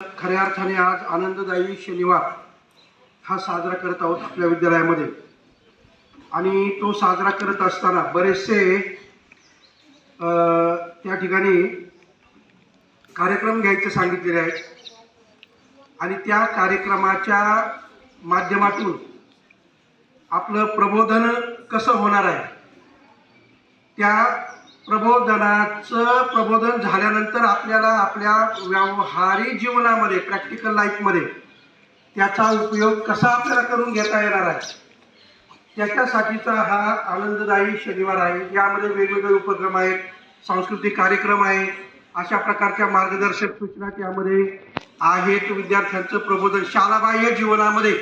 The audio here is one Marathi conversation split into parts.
खऱ्या अर्थाने आज आनंददायी शनिवार हा साजरा करत आहोत आपल्या विद्यालयामध्ये. आणि तो साजरा करत असताना बरेचसे त्या ठिकाणी कार्यक्रम घ्यायचे सांगितलेले आहेत. आणि त्या कार्यक्रमाच्या माध्यमातून आपलं प्रबोधन कसं होणार आहे त्या प्रबोधनाचं प्रबोधन झाल्यानंतर आपल्याला आपल्या व्यावहारिक जीवनामध्ये प्रॅक्टिकल लाईफमध्ये त्याचा उपयोग कसा आपल्याला करून घेता येणार आहे? त्याच्यासाठीचा हा आनंददायी शनिवार आहे. यामध्ये वेगवेगळे उपक्रम आहेत सांस्कृतिक कार्यक्रम आहे अशा प्रकारच्या मार्गदर्शक सूचना त्यामध्ये आहेत. विद्यार्थ्यांचं प्रबोधन शालाबाह्य जीवनामध्ये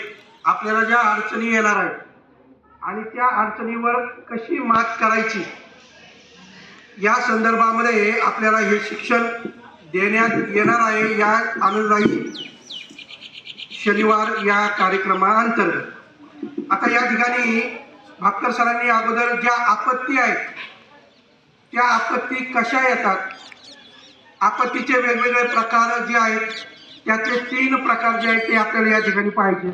आपल्याला ज्या अडचणी येणार आहेत आणि त्या अडचणीवर कशी मात करायची या संदर्भामध्ये आपल्याला हे शिक्षण देण्यात येणार आहे या आनंददायी शनिवार या कार्यक्रमाअंतर्गत. आता या ठिकाणी भापकर सरांनी अगोदर ज्या आपत्ती आहेत त्या आपत्ती कशा येतात आपत्तीचे वेगवेगळे प्रकार जे आहेत त्यातले तीन प्रकार जे आहेत ते आपल्याला या ठिकाणी पाहिजे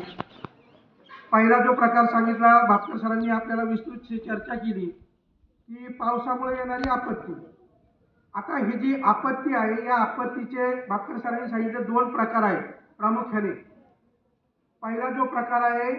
पहिला जो प्रकार सांगितला भापकर सरांनी आपल्याला विस्तृत चर्चा केली. की पावसामुळे येणारी आपत्ती. आता ही जी आपत्ती आहे या आपत्तीचे भाकर सरांनी सांगितले दोन प्रकार आहेत प्रामुख्याने. पहिला जो प्रकार आहे